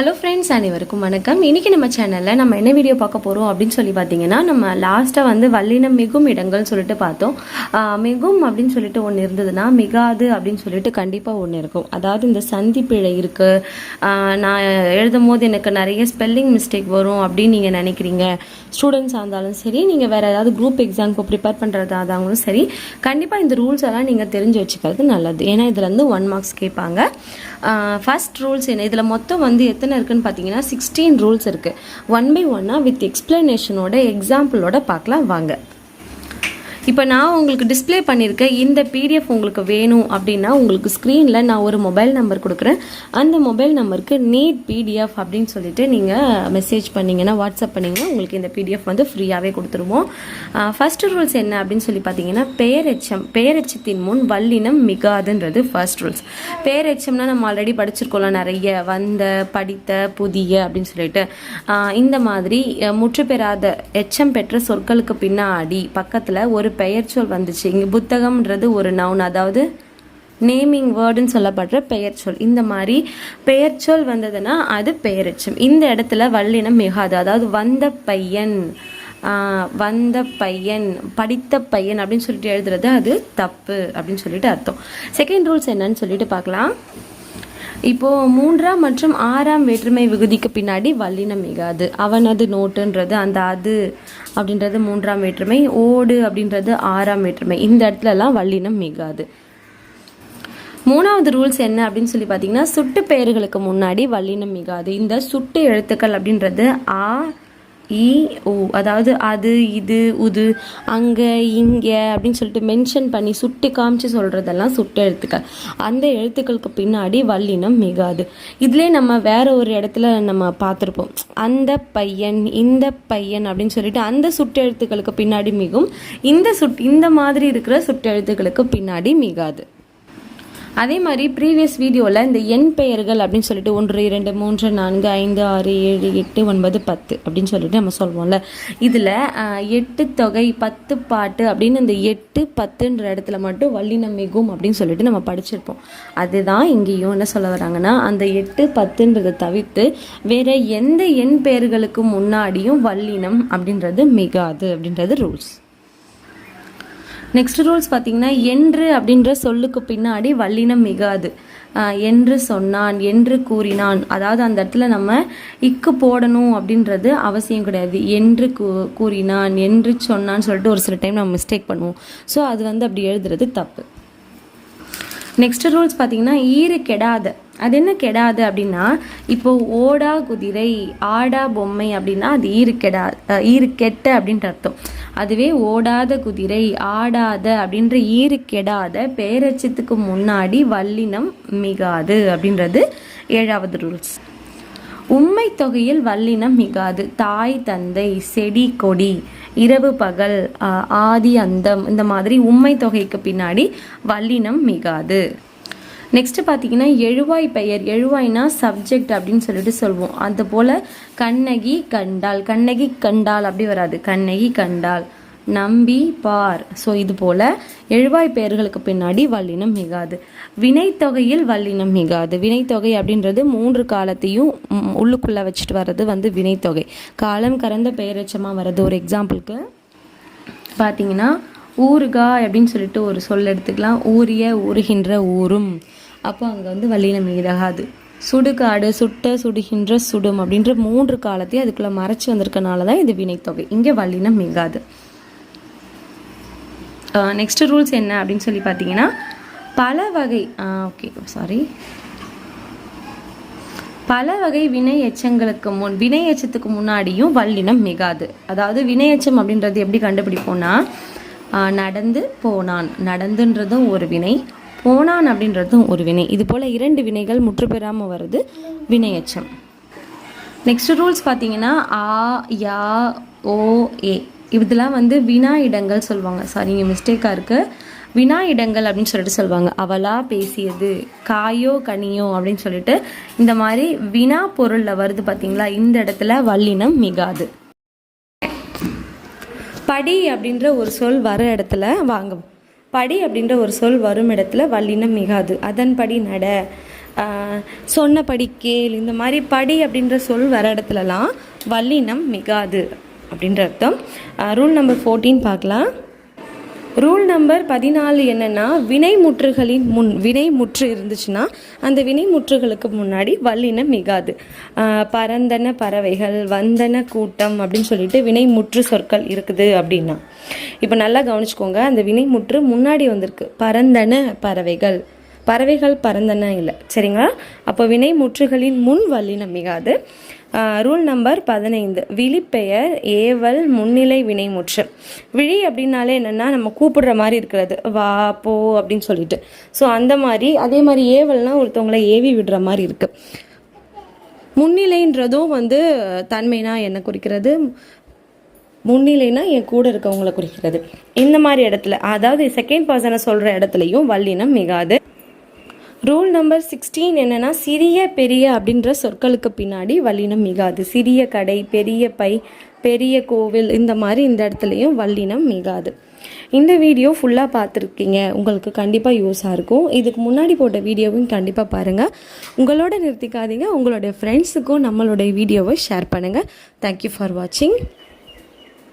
Hello friends அனைவருக்கும் வணக்கம். இன்னைக்கு நம்ம சேனலில் நம்ம என்ன வீடியோ பார்க்க போகிறோம் அப்படின்னு சொல்லி பார்த்தீங்கன்னா நம்ம லாஸ்ட்டாக வந்து வல்லினம் மிகும் இடங்கள் சொல்லிட்டு பார்த்தோம். மிகும் அப்படின்னு சொல்லிட்டு ஒன்று இருந்ததுன்னா மிகாது அப்படின்னு சொல்லிட்டு கண்டிப்பாக ஒன்று இருக்கும். அதாவது இந்த சந்தி பிழை இருக்குது நான் எழுதும் போது எனக்கு நிறைய ஸ்பெல்லிங் மிஸ்டேக் வரும் அப்படின்னு நீங்கள் நினைக்கிறீங்க. ஸ்டூடெண்ட்ஸாக இருந்தாலும் சரி நீங்கள் வேறு ஏதாவது குரூப் எக்ஸாமுக்கு ப்ரிப்பேர் பண்ணுறதா இருந்தாலும் சரி கண்டிப்பாக இந்த ரூல்ஸ் எல்லாம் நீங்கள் தெரிஞ்சு வச்சுக்கிறது நல்லது. ஏன்னா இதில் இருந்து ஒன் மார்க்ஸ் கேட்பாங்க. ஃபஸ்ட் ரூல்ஸ் என்ன? இதில் மொத்தம் வந்து எத்தனை இருக்குன்னு பார்த்தீங்கன்னா சிக்ஸ்டீன் ரூல்ஸ் இருக்குது ஒன் பை ஒன்னாக வித் எக்ஸ்பிளனேஷனோட எக்ஸாம்பிளோட பார்க்கலாம். வாங்க. இப்போ நான் உங்களுக்கு டிஸ்ப்ளே பண்ணியிருக்கேன் இந்த பிடிஎஃப் உங்களுக்கு வேணும் அப்படின்னா உங்களுக்கு ஸ்க்ரீனில் நான் ஒரு மொபைல் நம்பர் கொடுக்குறேன். அந்த மொபைல் நம்பருக்கு நீட் பிடிஎஃப் அப்படின்னு சொல்லிட்டு நீங்கள் மெசேஜ் பண்ணிங்கன்னா வாட்ஸ்அப் பண்ணிங்கன்னா உங்களுக்கு இந்த பிடிஎஃப் வந்து ஃப்ரீயாகவே கொடுத்துருவோம். ஃபஸ்ட் ரூல்ஸ் என்ன அப்படின்னு சொல்லி பார்த்தீங்கன்னா பெயரெச்சம் பேரெச்சத்தின் முன் வல்லினம் மிகாதுன்றது ஃபர்ஸ்ட் ரூல்ஸ் பெயரெச்சம்னா நம்ம ஆல்ரெடி படிச்சிருக்கோம்ல நிறைய வந்த படித்த புதிய அப்படின்னு சொல்லிட்டு. இந்த மாதிரி முற்று பெறாத எச்சம் பெற்ற சொற்களுக்கு பின்னாடி பக்கத்தில் ஒரு பெயர் சொல் வந்துச்சு. இங்கே புத்தகம்ன்றது ஒரு நவுன் அதாவது நேமிங் வேர்டுன்னு சொல்லப்படுற பெயர் சொல். இந்த மாதிரி பெயர் சொல் வந்ததுன்னா அது பெயரச்சம். இந்த இடத்துல வல்லினம் மிகாது அதாவது வந்த பையன் வந்த பையன் படித்த பையன் அப்படின்னு சொல்லிட்டு எழுதுறது அது தப்பு அப்படின்னு சொல்லிட்டு அர்த்தம். செகண்ட் ரூல்ஸ் என்னன்னு சொல்லிட்டு பார்க்கலாம். இப்போது மூன்றாம் மற்றும் ஆறாம் வேற்றுமை விகுதிக்கு பின்னாடி வல்லினம் மிகாது. அவனது நோட்டுன்றது அந்த அது அப்படின்றது மூன்றாம் வேற்றுமை ஓடு அப்படின்றது ஆறாம் வேற்றுமை. இந்த இடத்துலலாம் வல்லினம் மிகாது. மூணாவது ரூல்ஸ் என்ன அப்படின்னு சொல்லி பார்த்தீங்கன்னா சுட்டு பெயர்களுக்கு முன்னாடி வல்லினம் மிகாது. இந்த சுட்டு எழுத்துக்கள் அப்படின்றது ஆ இ ஓ அதாவது அது இது உது அங்கே இங்கே அப்படின்னு சொல்லிட்டு மென்ஷன் பண்ணி சுட்டு காமிச்சு சொல்கிறதெல்லாம் சுட்டு எழுத்துக்கள். அந்த எழுத்துக்களுக்கு பின்னாடி வல்லினம் மிகாது. இதுலேயே நம்ம வேற ஒரு இடத்துல நம்ம பார்த்துருப்போம். அந்த பையன் இந்த பையன் அப்படின்னு சொல்லிட்டு அந்த சுட்டு எழுத்துக்களுக்கு பின்னாடி மிகும். இந்த சுட் இந்த மாதிரி இருக்கிற சுட்டு எழுத்துக்களுக்கு பின்னாடி மிகாது. அதே மாதிரி ப்ரீவியஸ் வீடியோவில் இந்த எண் பெயர்கள் அப்படின்னு சொல்லிட்டு ஒன்று இரண்டு மூன்று நான்கு ஐந்து ஆறு ஏழு எட்டு ஒன்பது பத்து அப்படின்னு சொல்லிட்டு நம்ம சொல்லுவோம்ல இதில் எட்டு தொகை பத்து பாட்டு அப்படின்னு இந்த எட்டு பத்துன்ற இடத்துல மட்டும் வல்லினம் மிகும் அப்படின்னு சொல்லிட்டு நம்ம படிச்சிருப்போம். அதுதான் இங்கேயும் என்ன சொல்ல வராங்கன்னா அந்த எட்டு பத்துன்றதை தவிர்த்து வேற எந்த எண் பெயர்களுக்கு முன்னாடியும் வல்லினம் அப்படின்றது மிகாது அப்படின்றது ரூல்ஸ் நெக்ஸ்ட் ரூல்ஸ் பார்த்திங்கன்னா என்று அப்படின்ற சொல்லுக்கு பின்னாடி வல்லினம் மிகாது. என்று சொன்னான் என்று கூறினான். அதாவது அந்த இடத்துல நம்ம இக்கு போடணும் அப்படின்றது அவசியம் கிடையாது. என்று கூ- கூறினான் என்று சொன்னான்னு சொல்லிட்டு ஒரு சில டைம் நம்ம மிஸ்டேக் பண்ணுவோம். ஸோ அது வந்து அப்படி எழுதுறது தப்பு. நெக்ஸ்ட் ரூல்ஸ் பார்த்திங்கன்னா ஈறு கெடாத. அது என்ன கெடாது அப்படின்னா இப்போ ஓடா குதிரை ஆடா பொம்மை அப்படின்னா அது ஈறு கெடா ஈரு கெட்ட அப்படின்ற அர்த்தம். அதுவே ஓடாத குதிரை ஆடாத அப்படின்ற ஈறு கெடாத பேரச்சத்துக்கு முன்னாடி வல்லினம் மிகாது அப்படின்றது ஏழாவது ரூல்ஸ். உண்மை தொகையில் வல்லினம் மிகாது. தாய் தந்தை செடி கொடி இரவு பகல் ஆதி அந்தம் இந்த மாதிரி உண்மை தொகைக்கு பின்னாடி வல்லினம் மிகாது. நெக்ஸ்ட்டு பார்த்தீங்கன்னா எழுவாய் பெயர். எழுவாய்னா சப்ஜெக்ட் அப்படின்னு சொல்லிட்டு சொல்லுவோம் அது போல் கண்ணகி கண்டால் கண்ணகி கண்டால் அப்படி வராது. கண்ணகி கண்டால் நம்பி பார். ஸோ இது போல் எழுவாய் பெயர்களுக்கு பின்னாடி வல்லினம் மிகாது. வினைத்தொகையில் வல்லினம் மிகாது. வினைத்தொகை அப்படின்றது மூன்று காலத்தையும் உள்ளுக்குள்ளே வச்சுட்டு வர்றது வந்து வினைத்தொகை. காலம் கறந்த பெயரட்சமாக வர்றது ஒரு எக்ஸாம்பிளுக்கு பார்த்தீங்கன்னா ஊறுகாய் அப்படின்னு சொல்லிட்டு ஒரு சொல் எடுத்துக்கலாம். ஊறிய ஊறுகின்ற ஊரும் அப்போ அங்கே வந்து வல்லினம் மீதாகாது சுடுகாடு சுட்ட சுடுகின்ற சுடும் அப்படின்ற மூன்று காலத்தையும் அதுக்குள்ளே மறைச்சி வந்திருக்கனால தான் இது வினைத்தொகை. இங்கே வல்லினம் மிகாது நெக்ஸ்ட் ரூல்ஸ் என்ன அப்படின்னு சொல்லி பார்த்தீங்கன்னா பல வகை ஓகே சாரி பல வகை வினை எச்சங்களுக்கு முன் வினை எச்சத்துக்கு முன்னாடியும் வல்லினம் மிகாது அதாவது வினை எச்சம் அப்படின்றது எப்படி கண்டுபிடிப்போம்னா நடந்து போனான். நடந்துன்றதும் ஒரு வினை போனான் அப்படின்றதும் ஒரு வினை. இது போல் இரண்டு வினைகள் முற்று பெறாமல் வருது வினை எச்சம் நெக்ஸ்ட் ரூல்ஸ் பார்த்தீங்கன்னா ஆ யா ஓ ஏ. இதெல்லாம் வந்து வினா இடங்கள் சொல்லுவாங்க. சாரி இங்கே மிஸ்டேக்காக இருக்குது வினா இடங்கள் அப்படின்னு சொல்லிட்டு சொல்லுவாங்க. அவளா பேசியது காயோ கனியோ அப்படின்னு சொல்லிட்டு இந்த மாதிரி வினா பொருளில் வருது பார்த்தீங்களா இந்த இடத்துல வல்லினம் மிகாது. படி அப்படின்ற ஒரு சொல் வர இடத்துல வாங்க. படி அப்படின்ற ஒரு சொல் வரும் இடத்துல வல்லினம் மிகாது. அதன்படி நட. சொன்னபடி கேள். இந்த மாதிரி படி அப்படின்ற சொல் வர இடத்துலலாம் வல்லினம் மிகாது அப்படின்ற அர்த்தம். ரூல் நம்பர் ஃபோர்டீன் பார்க்கலாம். ரூல் நம்பர் பதினாலு என்னன்னா வினைமுற்றுகளின் முன் வினை முற்று இருந்துச்சுன்னா அந்த வினைமுற்றுகளுக்கு முன்னாடி வல்லினம் மிகாது. ஆஹ் பரந்தன பறவைகள் வந்தன கூட்டம் அப்படின்னு சொல்லிட்டு வினை முற்று சொற்கள் இருக்குது அப்படின்னா. இப்போ நல்லா கவனிச்சுக்கோங்க அந்த வினை முற்று முன்னாடி வந்திருக்கு. பரந்தன பறவைகள். பறவைகள் பறந்தன இல்லை. சரிங்களா? அப்போ வினை முற்றுகளின் முன் வல்லினம் மிகாது. ரூல் நம்பர் பதினைந்து. விழிப்பெயர் ஏவல் முன்னிலை வினைமுற்று. விழி அப்படின்னாலே என்னென்னா நம்ம கூப்பிடுற மாதிரி இருக்கிறது. வா போ அப்படின்னு சொல்லிட்டு. ஸோ அந்த மாதிரி அதே மாதிரி ஏவல்னால் ஒருத்தவங்களை ஏவி விடுற மாதிரி இருக்குது முன்னிலைன்றதும் வந்து தன்மைனா என்ன குறிக்கிறது? முன்னிலைனா என் கூட இருக்கவங்களை குறிக்கிறது. இந்த மாதிரி இடத்துல அதாவது செகண்ட் பர்சனை சொல்கிற இடத்துலையும் வல்லினம் மிகாது. ரூல் நம்பர் சிக்ஸ்டீன் என்னன்னா சிறிய பெரிய அப்படின்ற சொற்களுக்கு பின்னாடி வல்லினம் மிகாது. சிறிய கடை பெரிய பை பெரிய கோவில் இந்த மாதிரி இந்த இடத்துலையும் வல்லினம் மிகாது. இந்த வீடியோ ஃபுல்லாக பார்த்துருக்கீங்க. உங்களுக்கு கண்டிப்பாக யூஸாக இருக்கும். இதுக்கு முன்னாடி போட்ட வீடியோவும் கண்டிப்பாக பாருங்கள் உங்களோட நிறுத்திக்காதீங்க. உங்களுடைய ஃப்ரெண்ட்ஸுக்கும் நம்மளுடைய வீடியோவை ஷேர் பண்ணுங்கள் தேங்க்யூ ஃபார் வாட்சிங்